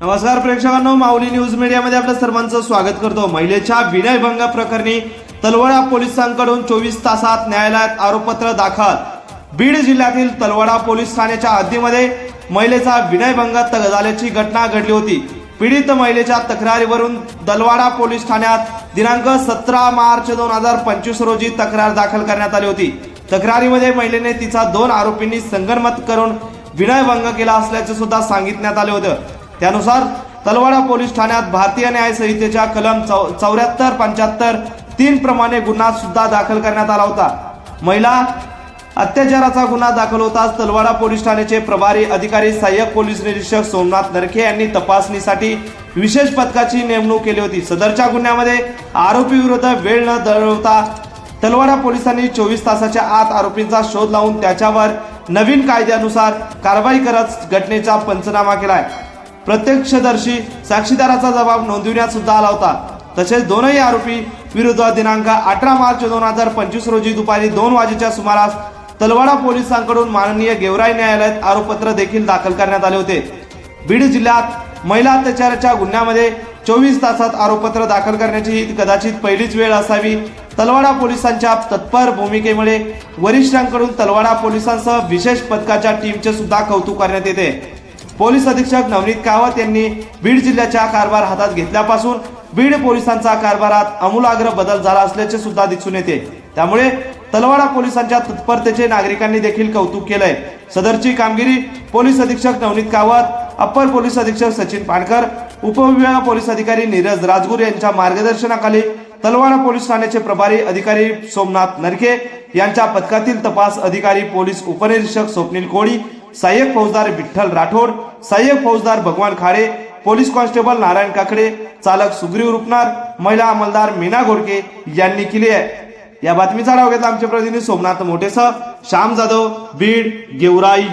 नमस्कार प्रेक्षकांनो माऊली न्यूज मीडियामध्ये आपल्या सर्वांचं स्वागत करतो. महिलेच्या विनयभंग प्रकरणी तलवडा पोलिसांकडून चोवीस तासात न्यायालयात आरोपपत्र दाखल. बीड जिल्ह्यातील तलवडा पोलीस ठाण्याच्या हद्दीमध्ये महिलेचा विनयभंग झाल्याची घटना घडली होती. पीडित महिलेच्या तक्रारीवरून दलवाडा पोलीस ठाण्यात दिनांक सतरा मार्च दोन हजार पंचवीस रोजी तक्रार दाखल करण्यात आली होती. तक्रारीमध्ये महिलेने तिचा दोन आरोपींनी संगनमत करून विनयभंग केला असल्याचे सुद्धा सांगितण्यात आले होते. त्यानुसार तलवाडा पोलीस ठाण्यात भारतीय न्याय संहितेच्या कलम चौऱ्याहत्तर पंच्याहत्तर तीन प्रमाणे गुन्हा सुद्धा दाखल करण्यात आला होता. महिला अत्याचाराचा गुन्हा दाखल होताच तलवाडा पोलीस ठाण्याचे प्रभारी अधिकारी सहाय्यक पोलीस निरीक्षक सोमनाथ नरखे यांनी तपासणीसाठी विशेष पथकाची नेमणूक केली होती. सदरच्या गुन्ह्यामध्ये आरोपी विरुद्ध वेळ न दळवता तलवाडा पोलिसांनी चोवीस तासाच्या आत आरोपींचा शोध लावून त्याच्यावर नवीन कायद्यानुसार कारवाई करत घटनेचा पंचनामा केलाय. प्रत्यक्षदर्शी साक्षीदाराचा जबाब नोंदविण्यात सुद्धा आला होता. तसेच दोनही आरोपी विरुद्ध दिनांक अठरा मार्च दोन हजार पंचवीस रोजी दुपारी दोन वाजेच्या सुमारास तलवाडा पोलिसांकडून माननीय गेवराई न्यायालयात आरोपपत्र देखील दाखल करण्यात आले होते. बीड जिल्ह्यात महिला अत्याचाराच्या गुन्ह्यामध्ये चोवीस तासात आरोपपत्र दाखल करण्याची ही कदाचित पहिलीच वेळ असावी. तलवाडा पोलिसांच्या तत्पर भूमिकेमुळे वरिष्ठांकडून तलवाडा पोलिसांसह विशेष पथकाच्या टीमचे सुद्धा कौतुक करण्यात येते. पोलीस अधीक्षक नवनीत कावत यांनी बीड जिल्ह्याच्या कारभार हातात घेतल्यापासून बीड पोलिसांचा कारभारात आमूलाग्र बदल झाला असल्याचे सुद्धा दिसून येते. त्यामुळे तलवाडा पोलिसांच्या तत्परतेचे नागरिकांनी देखील कौतुक केलंय. सदरची कामगिरी पोलीस अधीक्षक नवनीत कावत अप्पर पोलीस अधीक्षक सचिन पाणकर उपविभाग पोलीस अधिकारी नीरज राजगुर यांच्या मार्गदर्शनाखाली तलवाडा पोलीस ठाण्याचे प्रभारी अधिकारी सोमनाथ नरके यांच्या पथकातील तपास अधिकारी पोलीस उपनिरीक्षक स्वप्नील कोळी सहाय्यक फौजदार विठ्ठल राठोड सहाय्यक फौजदार भगवान खाडे पोलीस कॉन्स्टेबल नारायण काकडे चालक सुग्रीव रुपनार महिला अंमलदार मीना घोडके यांनी केली आहे. या बातमीचा राव घेतला आमचे प्रतिनिधी सोमनाथ मोठेसह श्याम जाधव बीड गेवराई.